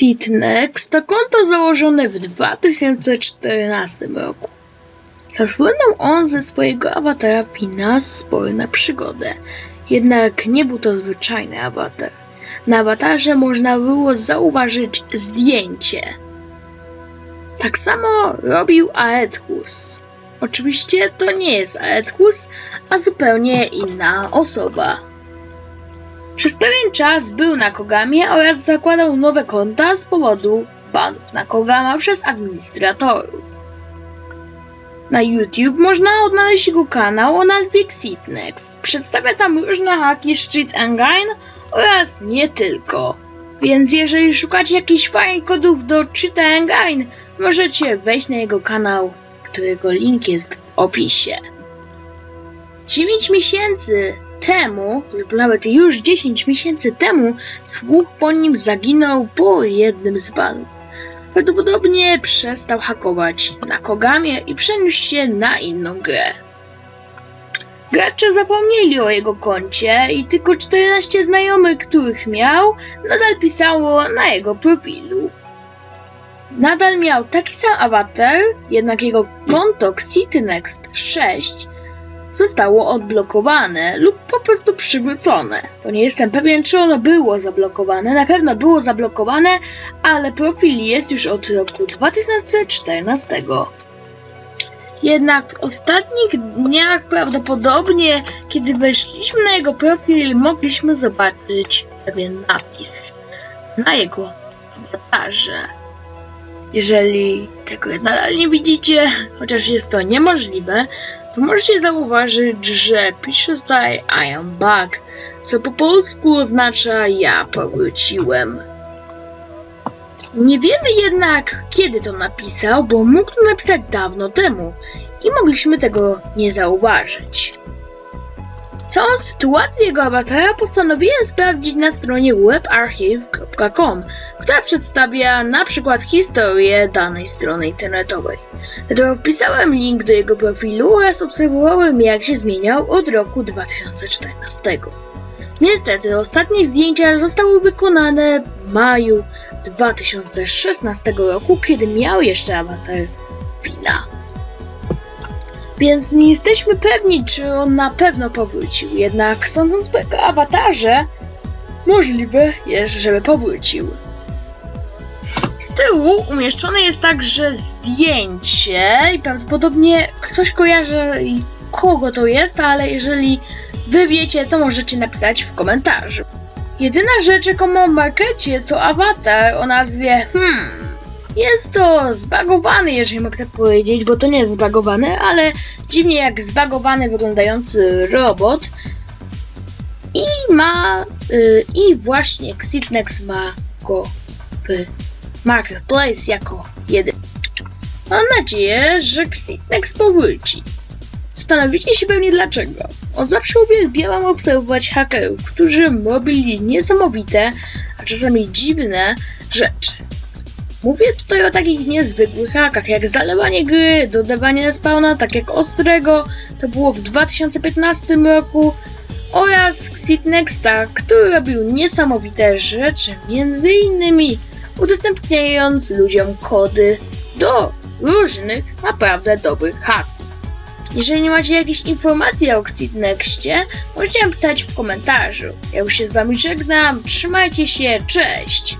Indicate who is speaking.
Speaker 1: Xitnex to konto założone w 2014 roku. Zasłynął on ze swojego awatara Pina spory na przygodę. Jednak nie był to zwyczajny awatar. Na awatarze można było zauważyć zdjęcie. Tak samo robił Aethus. Oczywiście to nie jest Aethus, a zupełnie inna osoba. Przez pewien czas był na Kogamie oraz zakładał nowe konta z powodu banów na Kogama przez administratorów. Na YouTube można odnaleźć jego kanał o nazwie Xitnext. Przedstawia tam różne haki z Engine oraz nie tylko. Więc jeżeli szukacie jakichś fajnych kodów do Cheat Engine, możecie wejść na jego kanał, którego link jest w opisie. 9 miesięcy temu, lub nawet już 10 miesięcy temu, słuch po nim zaginął po jednym z banów. Prawdopodobnie przestał hakować na Kogamie i przeniósł się na inną grę. Gracze zapomnieli o jego koncie i tylko 14 znajomych, których miał, nadal pisało na jego profilu. Nadal miał taki sam awatar, jednak jego konto Xitnext 6 zostało odblokowane lub po prostu przywrócone. Bo nie jestem pewien, czy ono było zablokowane. Na pewno było zablokowane, ale profil jest już od roku 2014. Jednak w ostatnich dniach prawdopodobnie, kiedy weszliśmy na jego profil, mogliśmy zobaczyć pewien napis na jego awatarze. Jeżeli tego nadal nie widzicie, chociaż jest to niemożliwe, to możecie zauważyć, że pisze tutaj I am back, co po polsku oznacza ja powróciłem. Nie wiemy jednak, kiedy to napisał, bo mógł to napisać dawno temu i mogliśmy tego nie zauważyć. Całą sytuację jego awatara postanowiłem sprawdzić na stronie webarchive.com, która przedstawia na przykład historię danej strony internetowej. Dlatego wpisałem link do jego profilu oraz obserwowałem jak się zmieniał od roku 2014. Niestety ostatnie zdjęcia zostały wykonane w maju 2016 roku, kiedy miał jeszcze awatar Pina. Więc nie jesteśmy pewni, czy on na pewno powrócił. Jednak sądząc po awatarze, możliwe jest, żeby powrócił. Z tyłu umieszczone jest także zdjęcie i prawdopodobnie ktoś kojarzy kogo to jest, ale jeżeli wy wiecie, to możecie napisać w komentarzu. Jedyna rzecz, jaką mam w markecie, to awatar o nazwie hmm. Jest to zbagowany, jeżeli mogę tak powiedzieć, bo to nie jest zbagowany, ale dziwnie jak zbagowany wyglądający robot. I ma, y, i właśnie Xitnex ma go w Marketplace jako jeden. Mam nadzieję, że Xitnex powróci. Zastanowicie się pewnie dlaczego. Od zawsze uwielbiałam obserwować hakerów, którzy robili niesamowite, a czasami dziwne rzeczy. Mówię tutaj o takich niezwykłych hakach, jak zalewanie gry, dodawanie spawna, tak jak Ostrego, to było w 2015 roku, oraz Xitnexta, który robił niesamowite rzeczy, między innymi udostępniając ludziom kody do różnych naprawdę dobrych haków. Jeżeli macie jakichś informacji o Xitnexcie, możecie napisać w komentarzu. Ja już się z wami żegnam, trzymajcie się, cześć!